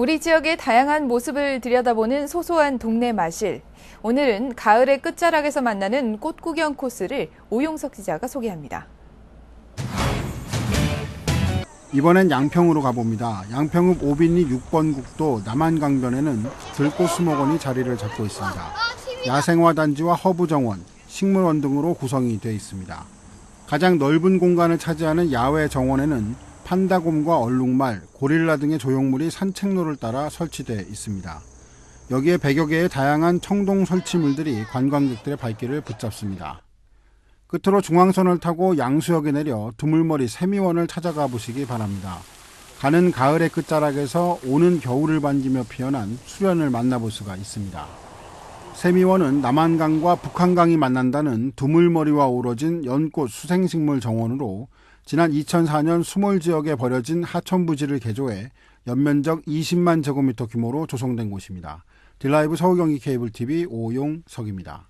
우리 지역의 다양한 모습을 들여다보는 소소한 동네 마실. 오늘은 가을의 끝자락에서 만나는 꽃 구경 코스를 오용석 기자가 소개합니다. 이번엔 양평으로 가봅니다. 양평읍 오빈리 6번 국도 남한강변에는 들꽃 수목원이 자리를 잡고 있습니다. 야생화 단지와 허브 정원, 식물원 등으로 구성이 되어 있습니다. 가장 넓은 공간을 차지하는 야외 정원에는 판다곰과 얼룩말, 고릴라 등의 조형물이 산책로를 따라 설치되어 있습니다. 여기에 100여 개의 다양한 청동 설치물들이 관광객들의 발길을 붙잡습니다. 끝으로 중앙선을 타고 양수역에 내려 두물머리 세미원을 찾아가 보시기 바랍니다. 가는 가을의 끝자락에서 오는 겨울을 반기며 피어난 수련을 만나볼 수가 있습니다. 세미원은 남한강과 북한강이 만난다는 두물머리와 어우러진 연꽃 수생식물 정원으로 지난 2004년 수몰 지역에 버려진 하천부지를 개조해 연면적 20만 제곱미터 규모로 조성된 곳입니다. 딜라이브 서울경기 케이블 TV 오용석입니다.